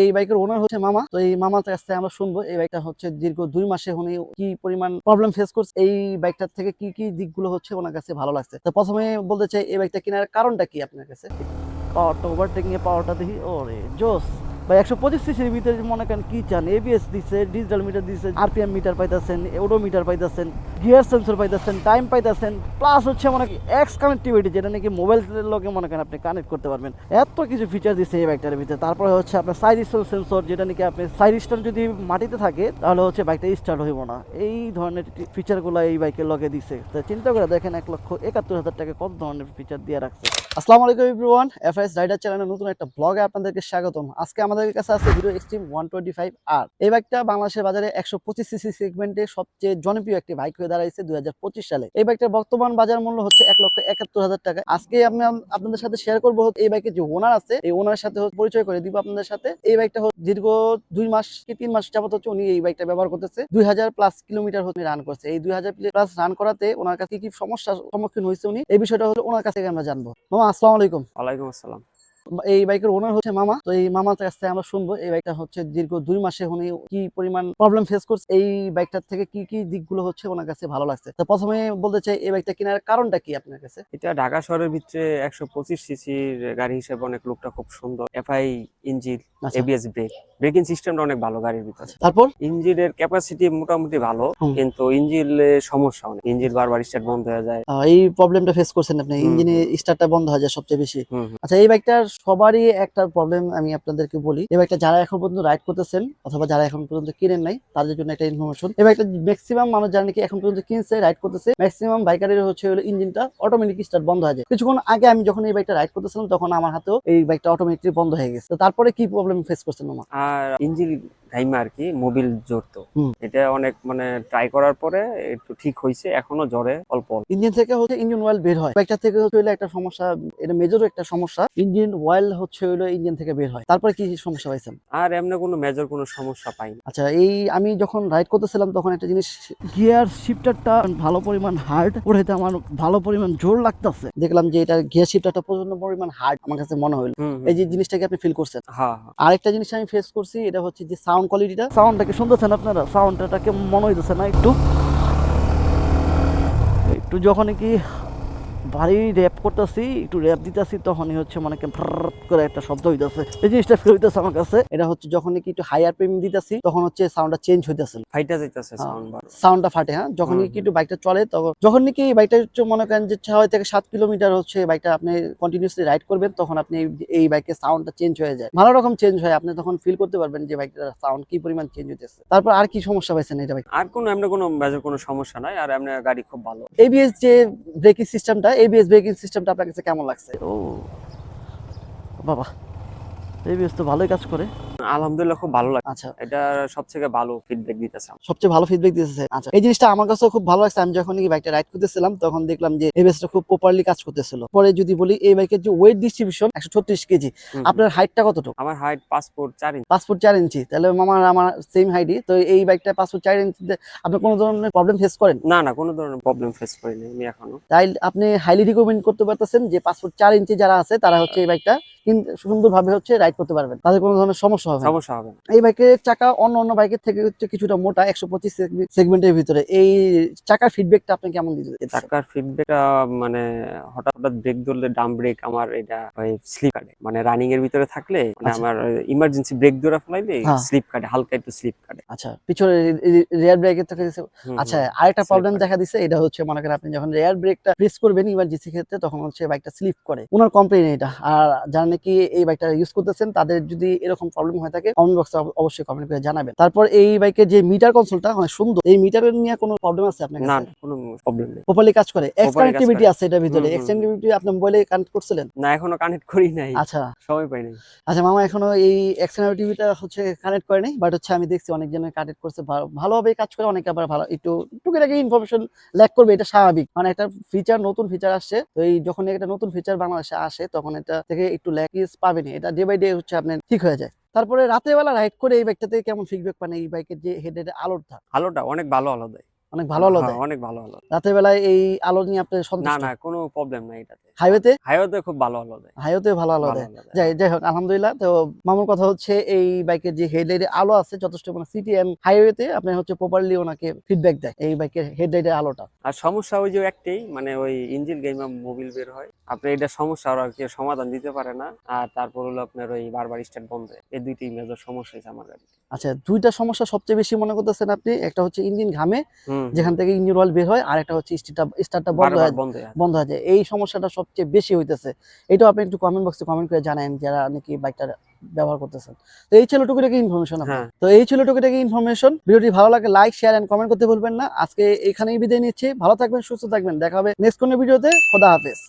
এই বাইকের ওনার হচ্ছে মামা। তো এই মামার কাছ থেকে আমরা শুনব এই বাইকটা হচ্ছে দীর্ঘ দুই মাসে উনি কি পরিমাণ প্রবলেম ফেস করছে, এই বাইকটার থেকে কি কি দিকগুলো হচ্ছে ওনার কাছে ভালো লাগছে। তো প্রথমে বলতে চাই, এই বাইকটা কেনার কারণটা কি আপনার কাছে? পাওয়ারটা ওভারটেকিং এ পাওয়ারটা দেখি, ওরে জোস। ভাই, একশো পঁচিশ সিসির ভিতরে মনে করেন কি চান এবিএস দিচ্ছে ডিজিটাল মিটার দিচ্ছে আরপিএম মিটার পাইতেছেন ওডো মিটার পাইতেছেন গিয়ার সেন্সর পাইতেছেন টাইম পাইতেছেন প্লাস হচ্ছে মনে করেন এক্স কানেক্টিভিটি যেটা নাকি মোবাইল লগে মনে করেন আপনি কানেক্ট করতে পারবেন। এত কিছু ফিচার দিচ্ছে এই বাইকটার ভিতরে। তারপরে হচ্ছে আপনার সাইড সেন্সর যেটা নাকি আপনি সাইড স্টোন যদি মাটিতে থাকে, তাহলে হচ্ছে বাইকটা স্টার্ট হইব না। এই ধরনের ফিচারগুলো এই বাইকের লগে দিচ্ছে তো চিন্তা করে দেখেন এক লক্ষ একাত্তর হাজার টাকা কত ধরনের ফিচার দিয়ে রাখছে। আসসালামু আলাইকুম এভরিওয়ান এফআইএস রাইডার চ্যানেলের নতুন একটা ব্লগে আপনাদেরকে স্বাগতম। আজকে আমাদের কাছে আছে Hero Xtreme one twenty five আর এই বাইকটা বাংলাদেশের বাজারে একশো পঁচিশ সিসি সেগমেন্টে সবচেয়ে জনপ্রিয় একটি বাইক হয়ে দাঁড়াইছে দুই হাজার পঁচিশ সালে। এই বাইকটার বর্তমান বাজার মূল্য হচ্ছে এক লক্ষ একাত্তর হাজার টাকা। আজকে আমি আপনাদের সাথে শেয়ার করব এই বাইকের যে ওনার আছে, এই ওনার সাথে পরিচয় করে দিব আপনাদের সাথে। এই বাইকটা দীর্ঘ দুই মাস কি তিন মাস যাবত হচ্ছে উনি এই বাইকটা ব্যবহার করতেছে। দুই হাজার প্লাস কিলোমিটার হচ্ছে রান করছে। এই দুই হাজার প্লাস রান করাতে ওনার কাছে কি কি সমস্যার সম্মুখীন হয়েছে উনি, এই বিষয়টা হলো ওনার কাছে আমরা জানব। মামা, আসসালামু আলাইকুম। ওয়ালাইকুম আসসালাম। এই বাইকের ওনার হচ্ছে মামা। তো এই মামার কাছ থেকে আমরা শুনব এই বাইকটা হচ্ছে দীর্ঘ দুই মাসে উনি কি পরিমাণ প্রবলেম ফেস করছে এই বাইকটার থেকে কি কি দিকগুলো হচ্ছে ওনার কাছে ভালো লাগছে। তো প্রথমে বলতে চাই এই বাইকটা কেনার কারণটা কি আপনার কাছে? এটা ঢাকা শহরের ভিতরে একশো পঁচিশ সিসির গাড়ি হিসেবে অনেক লুকটা খুব সুন্দর। এফআই ইঞ্জিন আচ্ছা, এবিএস ব্রেক ব্রেকিং সিস্টেমটা অনেক ভালো গাড়ির ভিতরে। তারপর? ইঞ্জিনের ক্যাপাসিটি মোটামুটি ভালো। কিন্তু ইঞ্জিনে সমস্যা অনেক। ইঞ্জিন বারবার স্টার্ট বন্ধ হয়ে যায়। এই প্রবলেমটা ফেস করছেন আপনি। ইঞ্জিনে স্টার্টটা বন্ধ হয়ে যায় সবচেয়ে বেশি। আচ্ছা এই বাইকটার সবারই একটা প্রবলেম আমি আপনাদেরকে বলি। এবার একটা যারা এখন পর্যন্ত রাইড করতেছেন অথবা যারা এখন পর্যন্ত কিনেন নাই, তাদের জন্য একটা ইনফরমেশন এবার একটা ম্যাক্সিমাম মানুষ যারা নাকি এখন পর্যন্ত কিনছে রাইড করতেছে ম্যাক্সিমাম বাইকারের হচ্ছে হলো ইঞ্জিনটা অটোমেটিক স্টার্ট বন্ধ হয়ে যায়। কিছুক্ষণ আগে আমি যখন এই বাইকটা রাইড করতেছিলাম, তখন আমার হাতেও এই বাইকটা অটোমেটিক বন্ধ হয়ে গেছে। তারপরে কি প্রবলেম ফেস করছেন আমার আর ইঞ্জিন ঘাইমা আর কি মোবিল জড়তো এটা অনেক মানে ট্রাই করার পরে একটু ঠিক হয়েছে এখনও জ্বরে অল্প অল্প। ইঞ্জিন থেকে হচ্ছে ইঞ্জিন অয়েল বের হয়। বাইকটা থেকে হচ্ছে একটা সমস্যা এটা মেজর একটা সমস্যা। ইঞ্জিন অয়েল হচ্ছে হলো ইঞ্জিন থেকে বের হয়। তারপরে কি সমস্যা পাইছেন? আর এমনি কোনো মেজর কোনো সমস্যা পাইনি আচ্ছা এই আমি যখন রাইড করতেছিলাম তখন একটা জিনিস গিয়ার শিফটারটা ভালো পরিমাণ হার্ড ওটাতে আমার ভালো পরিমাণ জোর লাগতেছে। দেখলাম যে এটা গিয়ার শিফটারটা প্রচণ্ড পরিমাণ হার্ড আমার কাছে মনে হুম। এই যে জিনিসটাকে আপনি ফিল করছেন। হ্যাঁ হ্যাঁ। আরেকটা জিনিস আমি ফেস করছি এটা হচ্ছে যে সাউন্ড কোয়ালিটিটা সাউন্ডটাকে শুনতেছেন আপনারা? সাউন্ডটাকে মনে হইতেছে না একটু। একটু যখন কি ভারী র্যাপ করতেছি একটু র্যাপ দিতেছি তখনই হচ্ছে মানে করে একটা শব্দ হইতেছে। এই জিনিসটা ফিল হইতেছে আমার কাছে। এটা হচ্ছে যখন কি একটু হাই আরপিএম দিতেছি তখন হচ্ছে সাউন্ডটা চেঞ্জ হইতেছে ফাইটা যাইতেছে হ্যাঁ। সাউন্ডটা ফাটে হ্যাঁ। যখন কি একটু বাইকটা চলে তখন যখন নাকি বাইকটা হচ্ছে মনে করেন যে ছয় থেকে সাত কিলোমিটার হচ্ছে বাইকটা আপনি কন্টিনিউসলি রাইড করবেন তখন আপনি এই- এই বাইকের সাউন্ডটা চেঞ্জ হয়ে যায়। ভালো রকম চেঞ্জ হয় আপনি তখন ফিল করতে পারবেন যে বাইকটার সাউন্ড কি পরিমাণ চেঞ্জ হইতেছে। তারপর আর কি সমস্যা পাইছেন এটা বাইক আর কোনো এমনি কোনো মেজর কোনো সমস্যা নাই আর এমনি গাড়ি খুব ভালো। এবিএস যে ব্রেকিং সিস্টেমটা এবিএস ব্রেকিং সিস্টেমটা আপনার কাছে কেমন লাগছে? ও বাবা এবিএস তো ভালোই কাজ করে। আলহামদুলিল্লাহ খুব ভালো লাগে। আচ্ছা। এটা সব থেকে ভালো ফিডব্যাক দিতেছে সবচেয়ে ভালো ফিডব্যাক দিতেছে আচ্ছা এই জিনিসটা আমার কাছেও খুব ভালো লাগছে। আমি যখন এই বাইকটা রাইড করতেছিলাম তখন দেখলাম যে এবিএসটা খুব প্রপারলি কাজ করতেছিল। পরে যদি বলি এই বাইকের যে ওয়েট ডিস্ট্রিবিউশন একশো ছত্রিশ কেজি আপনার হাইটটা কতটুকু? আমার হাইট পাসপোর্ট চার ইঞ্চি পাসপোর্ট চার ইঞ্চি তাহলে আমার আমার সেম হাইটই তো এই বাইকটা পাসপোর্ট চার ইঞ্চিতে আপনি কোনো ধরনের প্রবলেম ফেস করেন? না না কোনো ধরনের প্রবলেম ফেস করিনি আমি এখনও। তাই আপনি হাইলি রিকমেন্ড করতে পারতেছেন যে পাসপোর্ট চার ইঞ্চি যারা আছে তারা হচ্ছে এই বাইকটা কিন্তু সুন্দরভাবে হচ্ছে রাইড করতে পারবেন। তাদের কোনো ধরনের সমস্যা হবে সমস্যা হবে না। এই বাইকের চাকা অন্য অন্য বাইকের থেকে হচ্ছে কিছুটা মোটা একশো পঁচিশ সেগমেন্টের ভিতরে। এই চাকার ফিডব্যাকটা আপনি কেমন দিতে চাকার ফিডব্যাকটা মানে হঠাৎ হঠাৎ ব্রেক ধরলে ডাম ব্রেক আমার এটা স্লিপ কাটে। মানে রানিং এর ভিতরে থাকলে মানে আচ্ছা। আমার ইমার্জেন্সি ব্রেক ধরে ফেলাইলে হ্যাঁ। স্লিপ কাটে হালকা একটু স্লিপ কাটে। আচ্ছা পিছনে রেয়ার ব্রেকের থেকে আচ্ছা। আরেকটা প্রবলেম দেখা দিচ্ছে এটা হচ্ছে মনে করেন আপনি যখন রেয়ার ব্রেকটা প্রেস করবেন ইমার্জেন্সি ক্ষেত্রে তখন হচ্ছে বাইকটা স্লিপ করে। ওনার কমপ্লেন এটা। আর যারা নাকি এই বাইকটা ইউজ করতেছেন? তাদের যদি এরকম প্রবলেম হয়ে থাকে কমেন্ট বক্সে অবশ্যই কমেন্ট করে জানাবেন। তারপর এই বাইকের যে মিটার কনসোলটা অনেক সুন্দর এই মিটারের নিয়ে কোনো প্রবলেম আছে আপনার না কোনো প্রবলেম নেই। প্রপারলি কাজ করে। এক্স কানেক্টিভিটি আছে এটার ভিতরে। হুম, এক্স হুম, হুম। কানেক্টিভিটি আপনি মোবাইলে কানেক্ট করছিলেন? না এখনও কানেক্ট করি নাই। আচ্ছা। সময় পাই নাই। আচ্ছা মামা এখনও এই এক্স কানেক্টিভিটা হচ্ছে কানেক্ট করে নাই বাট হচ্ছে আমি দেখছি অনেকজনের কানেক্ট করছে ভালোভাবে কাজ করে অনেকে আবার ভালো একটু টুকিটাকি ইনফরমেশন ল্যাক করবে এটা স্বাভাবিক। মানে একটা ফিচার নতুন ফিচার আসছে তো এই যখন একটা নতুন ফিচার বাংলাদেশে আসে তখন এটা থেকে একটু ল্যাক ইস পাবেন এটা ডে বাই ডে হচ্ছে আপনার ঠিক হয়ে যায়। তারপরে রাতের বেলা রাইড করে এই বাইকটাতে কেমন ফিডব্যাক পান এই বাইকের যে হেডের আলোটা? আলোটা অনেক ভালো আলো দেয়। অনেক ভালো আলো হ্যাঁ, দেয়। অনেক ভালো আলো রাতের বেলায় এই আলো নিয়ে আপনি না সন্তুষ্ট? না কোনো প্রবলেম নাই এটাতে। হাইওয়েতে? হাইওয়েতে খুব ভালো আলো দেয়। হাইওয়েতে ভালো আলো ভালো দেয়। যাই যাই হোক আলহামদুলিল্লাহ। তো মামুর কথা হচ্ছে এই বাইকের যে হেডলাইটের আলো আছে যথেষ্ট মানে সিটি এন্ড হাইওয়েতে আপনি হচ্ছে প্রপারলি ওনাকে ফিডব্যাক দেয় এই বাইকের হেডলাইটের আলোটা। আর সমস্যা ওই যে একটাই মানে ওই ইঞ্জিন গেমে মোবিল বের হয়। আপনি এটা সমস্যা ওরা কেউ সমাধান দিতে পারে না। আর তারপর হলো আপনার ওই বারবার স্টার্ট বন্ধ। হয়। এই দুইটি মেজর সমস্যা হয়েছে আমার গাড়ি আচ্ছা দুইটা সমস্যা সবচেয়ে বেশি মনে করতেছেন আপনি? একটা হচ্ছে ইঞ্জিন ঘামে যেখান থেকে ইঞ্জিন অয়েল বের হয় আর একটা হচ্ছে বন্ধ হয় বন্ধ হয়ে যায়। এই সমস্যাটা সবচেয়ে বেশি হইতেছে। এটাও আপনি একটু কমেন্ট বক্সে কমেন্ট করে জানেন যারা নাকি বাইকটা ব্যবহার করতেছেন। তো এই ছিল থেকে ইনফরমেশন তো এই ছিল টুকুটাকে ইনফরমেশন ভিডিওটি ভালো লাগে লাইক শেয়ার এন্ড কমেন্ট করতে ভুলবেন না। আজকে এখানেই বিদায় নিচ্ছি। ভালো থাকবেন সুস্থ থাকবেন। দেখা হবে নেক্সট কোনো ভিডিওতে খোদা হাফেজ।